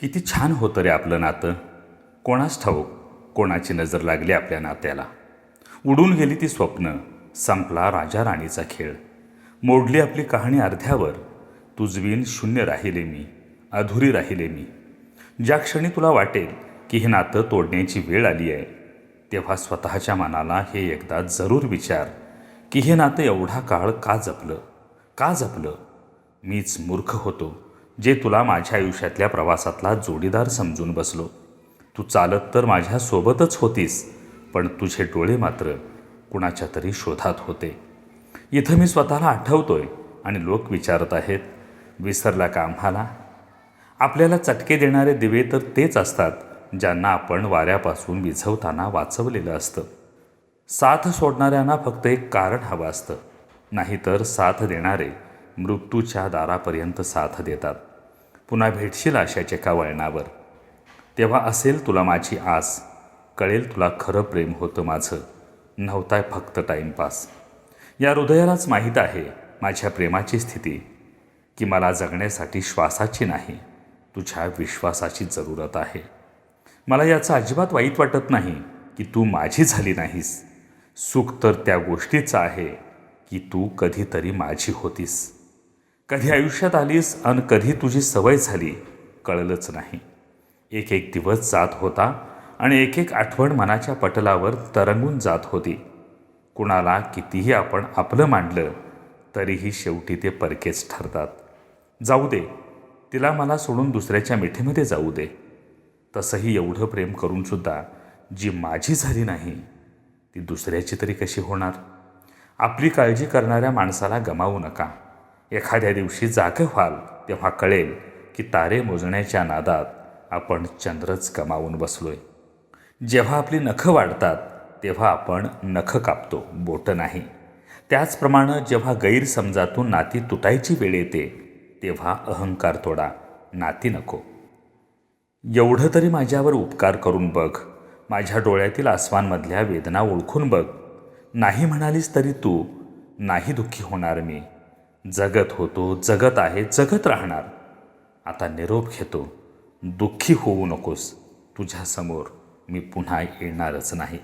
किती छान होतं रे आपलं नातं. कोणास ठाऊक कोणाची नजर लागली आपल्या नात्याला. उडून गेली ती स्वप्न संपला राजा राणीचा खेळ. मोडली आपली कहाणी अर्ध्यावर तुझवीन शून्य राहिले मी अधुरी राहिले मी. ज्या क्षणी तुला वाटेल की हे नातं तोडण्याची वेळ आली आहे तेव्हा स्वतःच्या मनाला हे एकदा जरूर विचार की हे नातं एवढा काळ का जपलं? का जपलं? मीच मूर्ख होतो. जे तुला माझ्या आयुष्यातल्या प्रवासातला जोडीदार समजून बसलो. तू चालत तर माझ्यासोबतच होतीस पण तुझे डोळे मात्र कुणाच्या तरी शोधात होते. इथं मी स्वतःला आठवतोय आणि लोक विचारत आहेत विसरला का आम्हाला? आपल्याला चटके देणारे दिवे तर तेच असतात ज्यांना आपण वाऱ्यापासून विझवताना वाचवलेलं असतं. साथ सोडणाऱ्यांना फक्त एक कारण हवं असतं नाहीतर साथ देणारे मृत्यूच्या दारापर्यंत साथ देतात. पुन्हा भेटशील आशाच्या एका वळणावर. तेव्हा असेल तुला माझी आस. कळेल तुला खरं प्रेम होतं माझं. नव्हताय फक्त टाईमपास या हृदयालाच माहीत आहे माझ्या प्रेमाची स्थिती की मला जगण्यासाठी श्वासाची नाही तुझ्या विश्वासाची जरूरत आहे. मला याचं अजिबात वाईट वाटत नाही की तू माझी झाली नाहीस. सुख तर त्या गोष्टीचं आहे की तू कधीतरी माझी होतीस. कधी आयुष्यात आलीस आणि कधी तुझी सवय झाली कळलंच नाही. एक एक दिवस जात होता आणि एक एक आठवण मनाच्या पटलावर तरंगून जात होती. कुणाला कितीही आपण आपलं मांडलं तरीही शेवटी ते परकेच ठरतात. जाऊ दे तिला मला सोडून दुसऱ्याच्या मिठीमध्ये जाऊ दे. तसंही एवढं प्रेम करूनसुद्धा जी माझी झाली नाही ती दुसऱ्याची तरी कशी होणार? आपली काळजी करणाऱ्या माणसाला गमावू नका. एखाद्या दिवशी जागे व्हाल तेव्हा कळेल की तारे मोजण्याच्या नादात आपण चंद्रच कमावून बसलोय. जेव्हा आपली नखं वाढतात तेव्हा आपण नखं कापतो बोटं नाही. त्याचप्रमाणे जेव्हा गैरसमजातून नाती तुटायची वेळ येते तेव्हा अहंकार तोडा नाती नको. एवढं तरी माझ्यावर उपकार करून बघ माझ्या डोळ्यातील आसमानमधल्या वेदना ओळखून बघ. नाही म्हणालीस तरी तू नाही दुःखी होणार मी. जगत होतो जगत आहे जगत राहणार. आता निरोप घेतो. दुःखी होऊ नकोस. तुझ्यासमोर मी पुन्हा येणारच नाही.